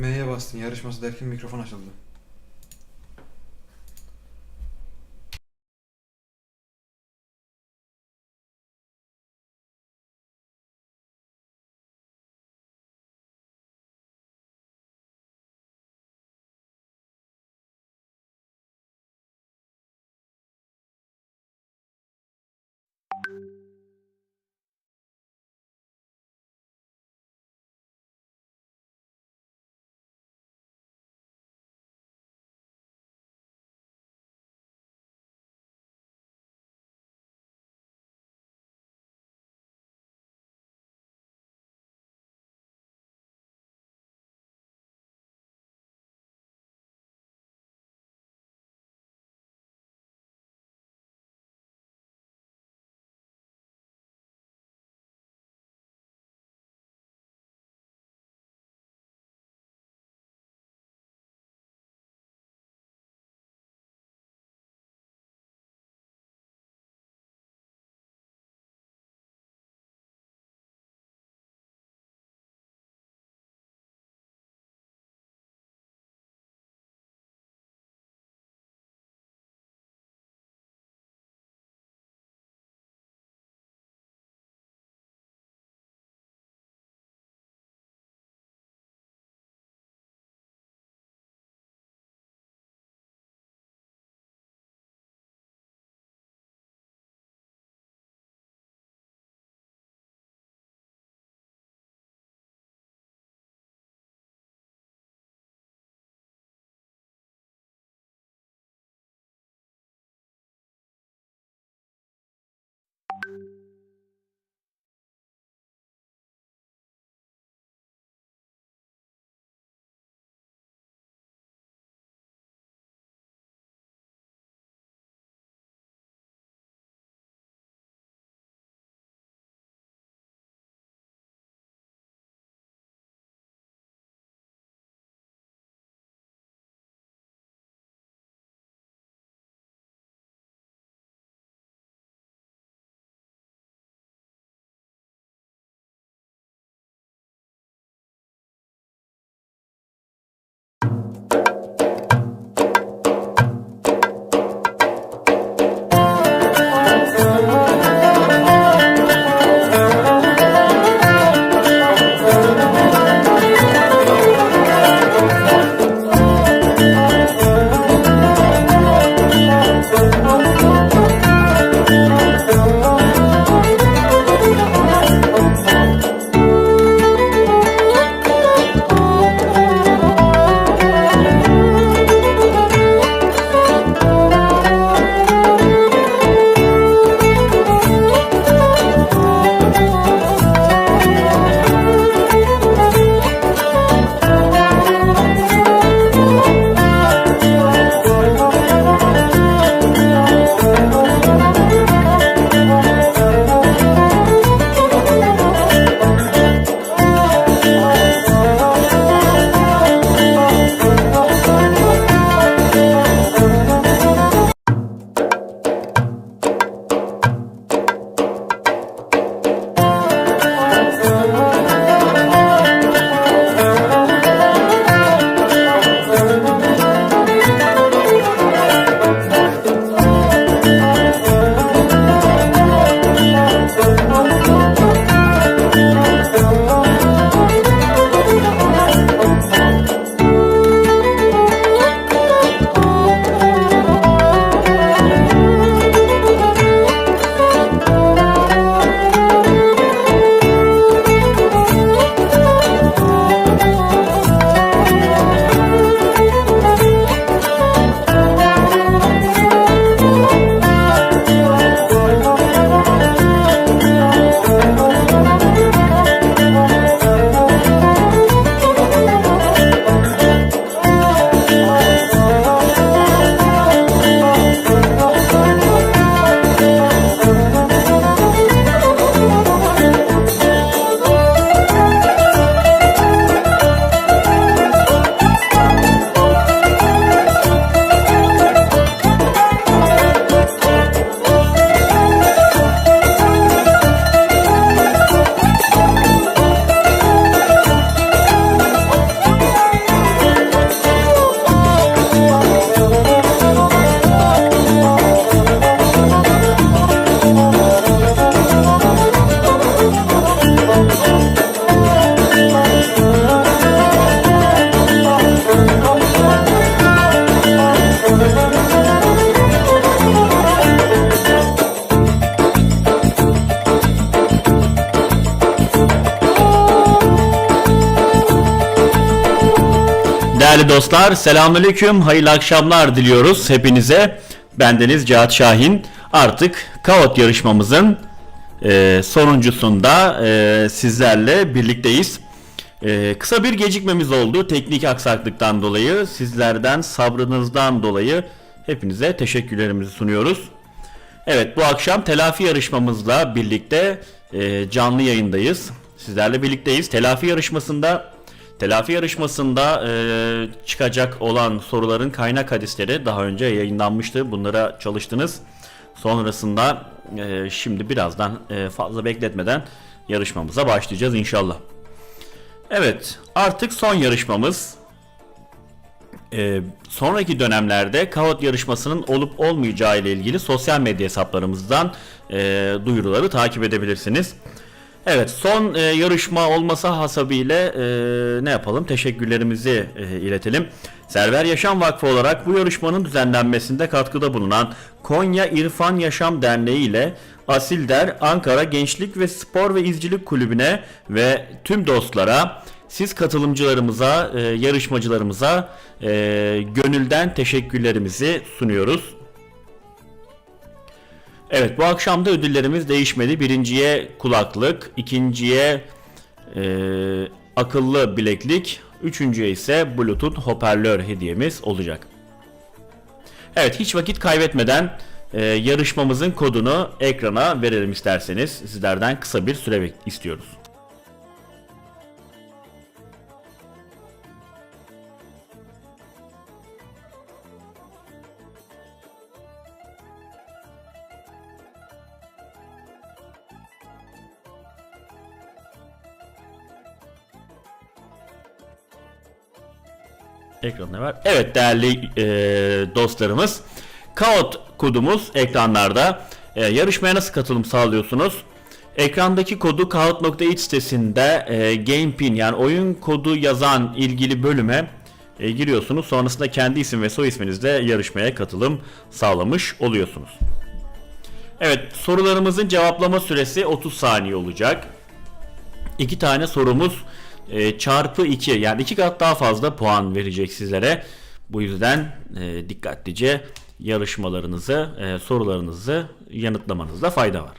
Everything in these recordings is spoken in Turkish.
M'ye bastın yarışması derken mikrofon açıldı. Dostlar, selamünaleyküm, hayırlı akşamlar diliyoruz hepinize. Bendeniz Cihat Şahin. Artık Kaot yarışmamızın e, sonuncusunda e, sizlerle birlikteyiz. E, kısa bir gecikmemiz oldu teknik aksaklıktan dolayı. Sizlerden sabrınızdan dolayı hepinize teşekkürlerimizi sunuyoruz. Evet bu akşam telafi yarışmamızla birlikte e, canlı yayındayız. Sizlerle birlikteyiz. Telafi yarışmasında telafi yarışmasında e, çıkacak olan soruların kaynak hadisleri daha önce yayınlanmıştı. Bunlara çalıştınız. Sonrasında e, şimdi birazdan e, fazla bekletmeden yarışmamıza başlayacağız inşallah. Evet artık son yarışmamız. Ee, sonraki dönemlerde Kahoot yarışmasının olup olmayacağı ile ilgili sosyal medya hesaplarımızdan e, duyuruları takip edebilirsiniz. Evet son e, yarışma olması hasabıyla e, ne yapalım teşekkürlerimizi e, iletelim. Server Yaşam Vakfı olarak bu yarışmanın düzenlenmesinde katkıda bulunan Konya İrfan Yaşam Derneği ile Asilder Ankara Gençlik ve Spor ve İzcilik Kulübü'ne ve tüm dostlara siz katılımcılarımıza, e, yarışmacılarımıza e, gönülden teşekkürlerimizi sunuyoruz. Evet bu akşam da ödüllerimiz değişmedi. Birinciye kulaklık, ikinciye e, akıllı bileklik, üçüncüye ise bluetooth hoparlör hediyemiz olacak. Evet hiç vakit kaybetmeden e, yarışmamızın kodunu ekrana verelim isterseniz. Sizlerden kısa bir süre istiyoruz. Ekranda var. Evet değerli e, dostlarımız. Kaot kodumuz ekranlarda. E, yarışmaya nasıl katılım sağlıyorsunuz? Ekrandaki kodu kaot.it sitesinde e, game pin yani oyun kodu yazan ilgili bölüme e, giriyorsunuz. Sonrasında kendi isim ve soy isminizle yarışmaya katılım sağlamış oluyorsunuz. Evet sorularımızın cevaplama süresi 30 saniye olacak. İki tane sorumuz e, çarpı 2 yani iki kat daha fazla puan verecek sizlere. Bu yüzden e, dikkatlice yarışmalarınızı, e, sorularınızı yanıtlamanızda fayda var.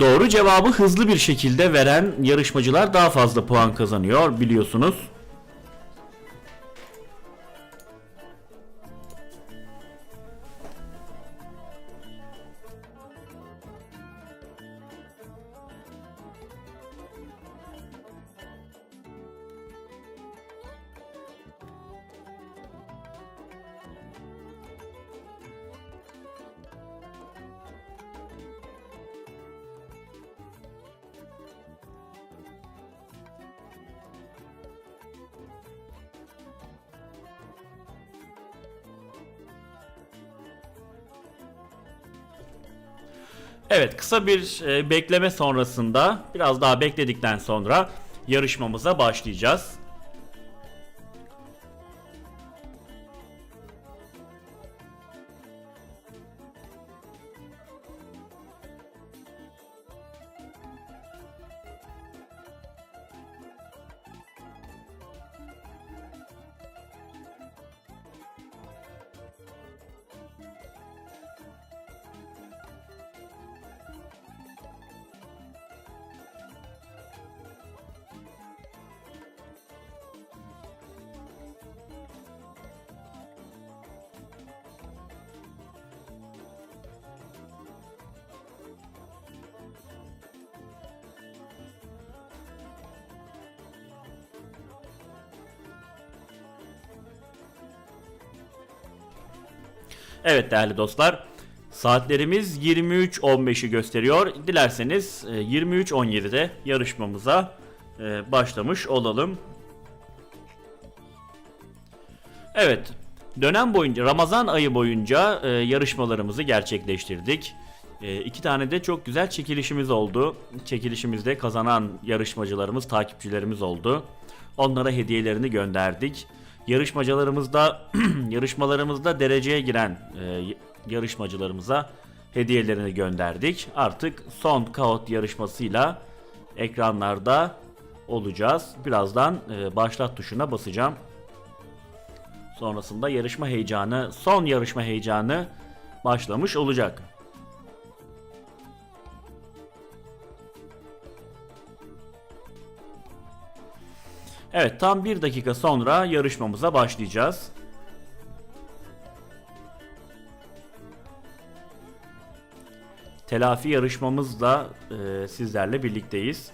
Doğru cevabı hızlı bir şekilde veren yarışmacılar daha fazla puan kazanıyor biliyorsunuz. Evet kısa bir e, bekleme sonrasında biraz daha bekledikten sonra yarışmamıza başlayacağız. Evet değerli dostlar. Saatlerimiz 23.15'i gösteriyor. Dilerseniz e, 23.17'de yarışmamıza e, başlamış olalım. Evet. Dönem boyunca Ramazan ayı boyunca e, yarışmalarımızı gerçekleştirdik. E, iki tane de çok güzel çekilişimiz oldu. Çekilişimizde kazanan yarışmacılarımız, takipçilerimiz oldu. Onlara hediyelerini gönderdik. Yarışmacılarımızda yarışmalarımızda dereceye giren e, yarışmacılarımıza hediyelerini gönderdik. Artık son Kaot yarışmasıyla ekranlarda olacağız. Birazdan e, başlat tuşuna basacağım. Sonrasında yarışma heyecanı, son yarışma heyecanı başlamış olacak. Evet tam bir dakika sonra yarışmamıza başlayacağız. Telafi yarışmamızla e, sizlerle birlikteyiz.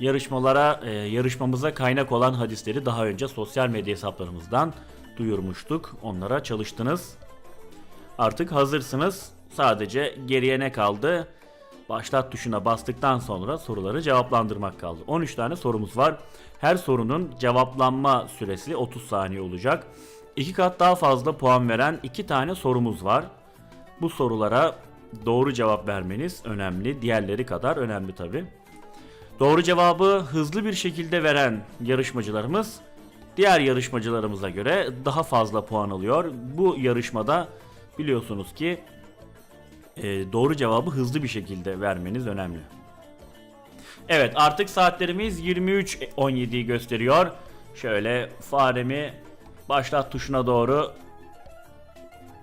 Yarışmalara, e, yarışmamıza kaynak olan hadisleri daha önce sosyal medya hesaplarımızdan duyurmuştuk. Onlara çalıştınız. Artık hazırsınız. Sadece geriye ne kaldı? Başlat tuşuna bastıktan sonra soruları cevaplandırmak kaldı. 13 tane sorumuz var. Her sorunun cevaplanma süresi 30 saniye olacak. İki kat daha fazla puan veren iki tane sorumuz var. Bu sorulara doğru cevap vermeniz önemli. Diğerleri kadar önemli tabi. Doğru cevabı hızlı bir şekilde veren yarışmacılarımız diğer yarışmacılarımıza göre daha fazla puan alıyor. Bu yarışmada biliyorsunuz ki e, doğru cevabı hızlı bir şekilde vermeniz önemli. Evet artık saatlerimiz 23.17'yi gösteriyor. Şöyle faremi başlat tuşuna doğru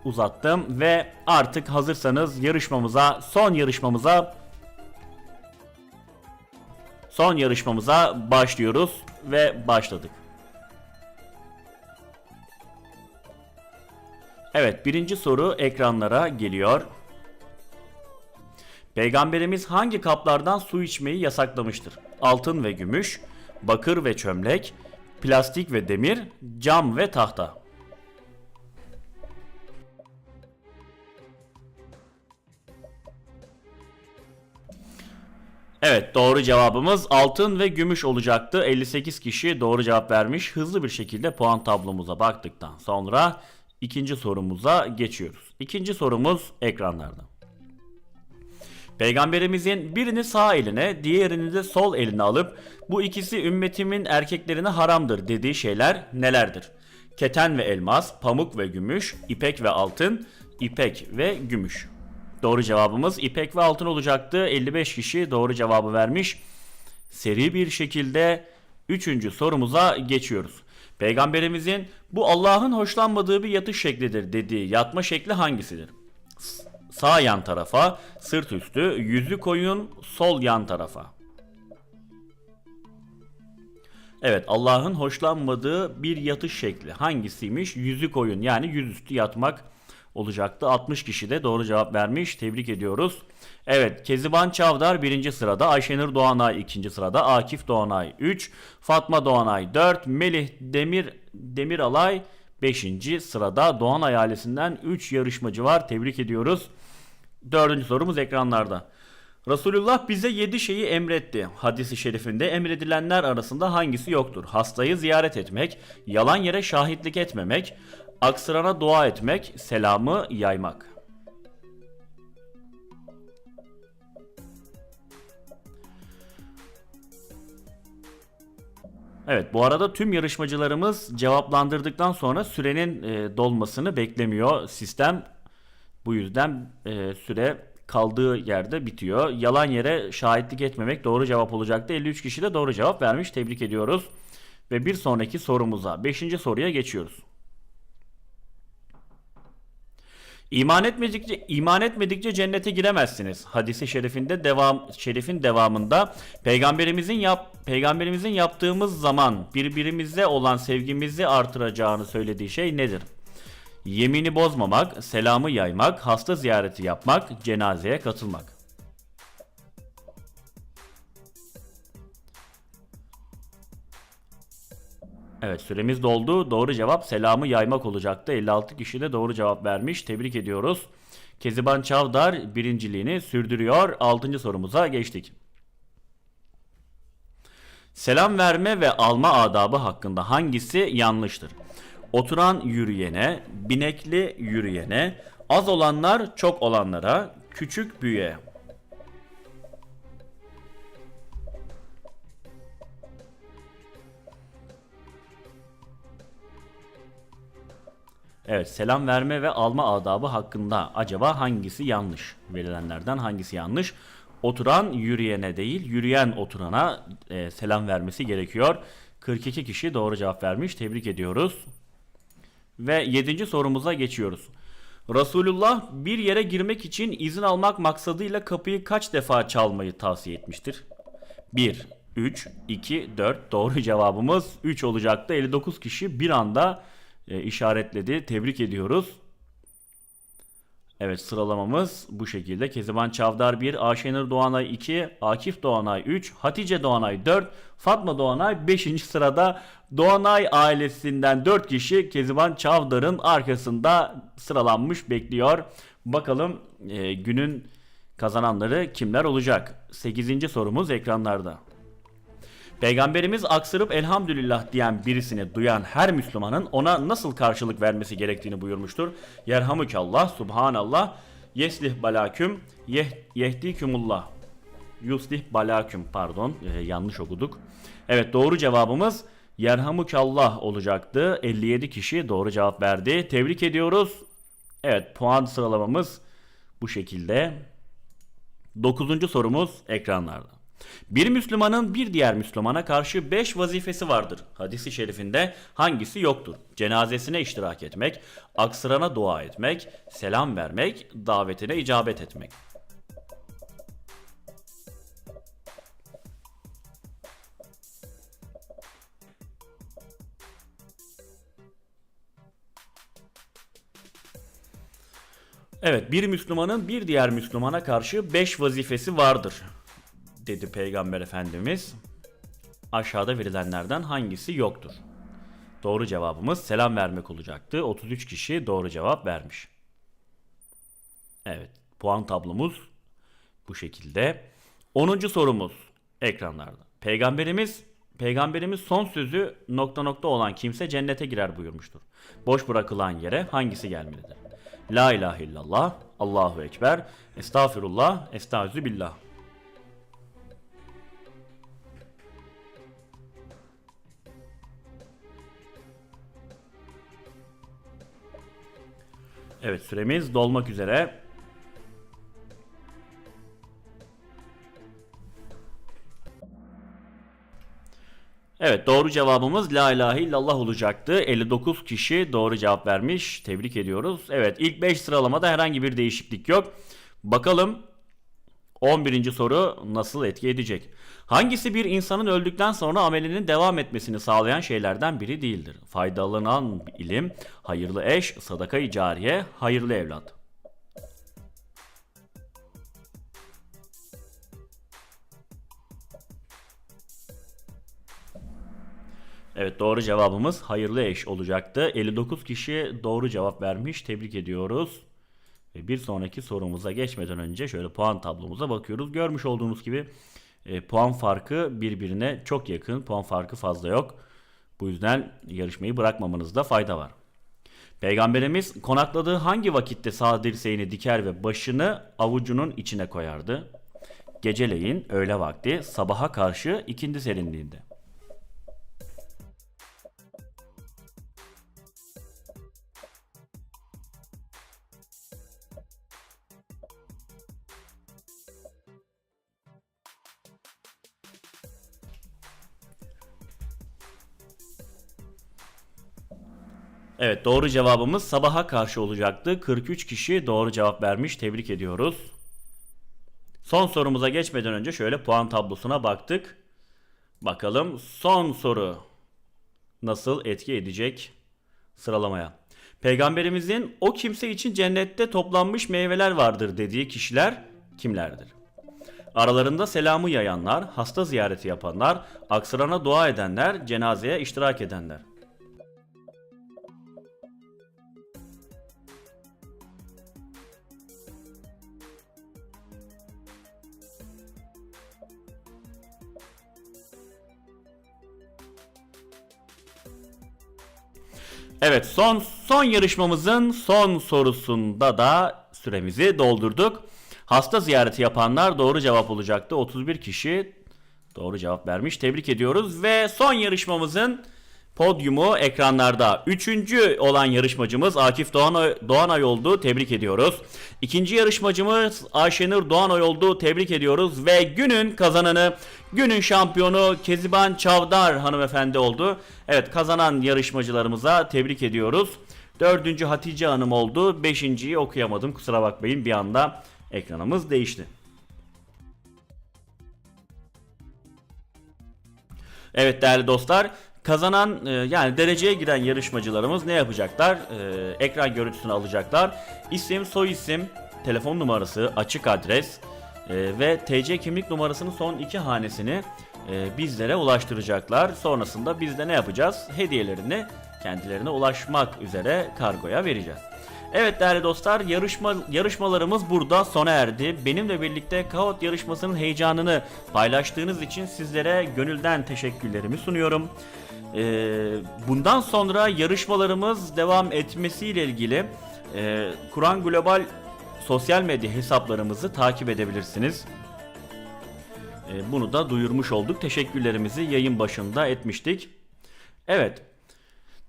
uzattım ve artık hazırsanız yarışmamıza son yarışmamıza son yarışmamıza başlıyoruz ve başladık. Evet birinci soru ekranlara geliyor. Peygamberimiz hangi kaplardan su içmeyi yasaklamıştır? Altın ve gümüş, bakır ve çömlek, plastik ve demir, cam ve tahta. Evet doğru cevabımız altın ve gümüş olacaktı. 58 kişi doğru cevap vermiş. Hızlı bir şekilde puan tablomuza baktıktan sonra ikinci sorumuza geçiyoruz. İkinci sorumuz ekranlarda. Peygamberimizin birini sağ eline, diğerini de sol eline alıp bu ikisi ümmetimin erkeklerine haramdır dediği şeyler nelerdir? Keten ve elmas, pamuk ve gümüş, ipek ve altın, ipek ve gümüş. Doğru cevabımız ipek ve altın olacaktı. 55 kişi doğru cevabı vermiş. Seri bir şekilde 3. sorumuza geçiyoruz. Peygamberimizin bu Allah'ın hoşlanmadığı bir yatış şeklidir dediği yatma şekli hangisidir? Sağ yan tarafa, sırt üstü, yüzü koyun, sol yan tarafa. Evet Allah'ın hoşlanmadığı bir yatış şekli hangisiymiş? Yüzü koyun yani yüzüstü yatmak olacaktı. 60 kişi de doğru cevap vermiş. Tebrik ediyoruz. Evet Keziban Çavdar 1. sırada, Ayşenur Doğanay 2. sırada, Akif Doğanay 3, Fatma Doğanay 4, Melih Demir Demiralay 5. sırada. Doğanay ailesinden 3 yarışmacı var. Tebrik ediyoruz. Dördüncü sorumuz ekranlarda. Resulullah bize yedi şeyi emretti. Hadisi şerifinde emredilenler arasında hangisi yoktur? Hastayı ziyaret etmek, yalan yere şahitlik etmemek, aksırana dua etmek, selamı yaymak. Evet bu arada tüm yarışmacılarımız cevaplandırdıktan sonra sürenin e, dolmasını beklemiyor sistem. Bu yüzden e, süre kaldığı yerde bitiyor. Yalan yere şahitlik etmemek doğru cevap olacaktı. 53 kişi de doğru cevap vermiş. Tebrik ediyoruz. Ve bir sonraki sorumuza 5. soruya geçiyoruz. İman etmedikçe iman etmedikçe cennete giremezsiniz. Hadisi şerifinde devam şerifin devamında peygamberimizin yap peygamberimizin yaptığımız zaman birbirimize olan sevgimizi artıracağını söylediği şey nedir? Yemini bozmamak, selamı yaymak, hasta ziyareti yapmak, cenazeye katılmak. Evet süremiz doldu. Doğru cevap selamı yaymak olacaktı. 56 kişi de doğru cevap vermiş. Tebrik ediyoruz. Keziban Çavdar birinciliğini sürdürüyor. 6. sorumuza geçtik. Selam verme ve alma adabı hakkında hangisi yanlıştır? Oturan yürüyene, binekli yürüyene, az olanlar çok olanlara, küçük büyüğe. Evet selam verme ve alma adabı hakkında acaba hangisi yanlış? Verilenlerden hangisi yanlış? oturan yürüyene değil, yürüyen oturana e, selam vermesi gerekiyor. 42 kişi doğru cevap vermiş. Tebrik ediyoruz. Ve 7. sorumuza geçiyoruz. Resulullah bir yere girmek için izin almak maksadıyla kapıyı kaç defa çalmayı tavsiye etmiştir? 1, 3, 2, 4. Doğru cevabımız 3 olacaktı. 59 kişi bir anda e, işaretledi. Tebrik ediyoruz. Evet sıralamamız bu şekilde. Keziban Çavdar 1, Ayşenur Doğanay 2, Akif Doğanay 3, Hatice Doğanay 4, Fatma Doğanay 5. sırada. Doğanay ailesinden 4 kişi Keziban Çavdar'ın arkasında sıralanmış bekliyor. Bakalım e, günün kazananları kimler olacak? 8. sorumuz ekranlarda. Peygamberimiz aksırıp elhamdülillah diyen birisini duyan her Müslümanın ona nasıl karşılık vermesi gerektiğini buyurmuştur. Yerhamükallah, subhanallah, yeslih balaküm, yeh, yehdikumullah. Yuslih balaküm pardon e, yanlış okuduk. Evet doğru cevabımız Yerhamukallah olacaktı. 57 kişi doğru cevap verdi. Tebrik ediyoruz. Evet puan sıralamamız bu şekilde. Dokuzuncu sorumuz ekranlarda. Bir Müslümanın bir diğer Müslümana karşı beş vazifesi vardır. Hadisi şerifinde hangisi yoktur? Cenazesine iştirak etmek, aksırana dua etmek, selam vermek, davetine icabet etmek. Evet bir Müslümanın bir diğer Müslümana karşı beş vazifesi vardır dedi Peygamber Efendimiz. Aşağıda verilenlerden hangisi yoktur? Doğru cevabımız selam vermek olacaktı. 33 kişi doğru cevap vermiş. Evet puan tablomuz bu şekilde. 10. sorumuz ekranlarda. Peygamberimiz Peygamberimiz son sözü nokta nokta olan kimse cennete girer buyurmuştur. Boş bırakılan yere hangisi gelmelidir? La ilahe illallah, Allahu ekber, estağfirullah, estağfirullah Evet süremiz dolmak üzere. Evet doğru cevabımız La ilahe illallah olacaktı. 59 kişi doğru cevap vermiş. Tebrik ediyoruz. Evet ilk 5 sıralamada herhangi bir değişiklik yok. Bakalım 11. soru nasıl etki edecek? Hangisi bir insanın öldükten sonra amelinin devam etmesini sağlayan şeylerden biri değildir? Faydalanan ilim, hayırlı eş, sadaka-i cariye, hayırlı evlat. Evet doğru cevabımız hayırlı eş olacaktı. 59 kişi doğru cevap vermiş. Tebrik ediyoruz. Ve bir sonraki sorumuza geçmeden önce şöyle puan tablomuza bakıyoruz. Görmüş olduğunuz gibi e, puan farkı birbirine çok yakın. Puan farkı fazla yok. Bu yüzden yarışmayı bırakmamanızda fayda var. Peygamberimiz konakladığı hangi vakitte sağ dirseğini diker ve başını avucunun içine koyardı? Geceleyin, öğle vakti, sabaha karşı ikindi serinliğinde. Evet doğru cevabımız sabaha karşı olacaktı. 43 kişi doğru cevap vermiş. Tebrik ediyoruz. Son sorumuza geçmeden önce şöyle puan tablosuna baktık. Bakalım son soru nasıl etki edecek sıralamaya. Peygamberimizin o kimse için cennette toplanmış meyveler vardır dediği kişiler kimlerdir? Aralarında selamı yayanlar, hasta ziyareti yapanlar, aksırana dua edenler, cenazeye iştirak edenler. Evet son son yarışmamızın son sorusunda da süremizi doldurduk. Hasta ziyareti yapanlar doğru cevap olacaktı. 31 kişi doğru cevap vermiş. Tebrik ediyoruz ve son yarışmamızın podyumu ekranlarda. Üçüncü olan yarışmacımız Akif Doğan Doğanay oldu. Tebrik ediyoruz. İkinci yarışmacımız Ayşenur Doğanay oldu. Tebrik ediyoruz. Ve günün kazananı, günün şampiyonu Keziban Çavdar hanımefendi oldu. Evet kazanan yarışmacılarımıza tebrik ediyoruz. Dördüncü Hatice Hanım oldu. Beşinciyi okuyamadım kusura bakmayın bir anda ekranımız değişti. Evet değerli dostlar kazanan e, yani dereceye giren yarışmacılarımız ne yapacaklar? E, ekran görüntüsünü alacaklar. İsim, soy isim, telefon numarası, açık adres e, ve TC kimlik numarasının son iki hanesini bizlere ulaştıracaklar. Sonrasında biz de ne yapacağız? Hediyelerini kendilerine ulaşmak üzere kargoya vereceğiz. Evet değerli dostlar yarışma yarışmalarımız burada sona erdi. Benimle birlikte Kaot yarışmasının heyecanını paylaştığınız için sizlere gönülden teşekkürlerimi sunuyorum. Ee, bundan sonra yarışmalarımız devam etmesiyle ilgili e, Kur'an Global sosyal medya hesaplarımızı takip edebilirsiniz. E, bunu da duyurmuş olduk. Teşekkürlerimizi yayın başında etmiştik. Evet.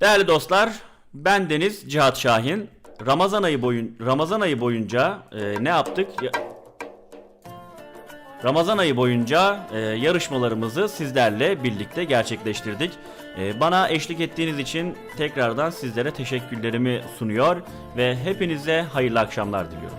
Değerli dostlar, ben Deniz Cihat Şahin. Ramazan ayı boyun Ramazan ayı boyunca e, ne yaptık? Ya- Ramazan ayı boyunca e, yarışmalarımızı sizlerle birlikte gerçekleştirdik. E, bana eşlik ettiğiniz için tekrardan sizlere teşekkürlerimi sunuyor ve hepinize hayırlı akşamlar diliyorum.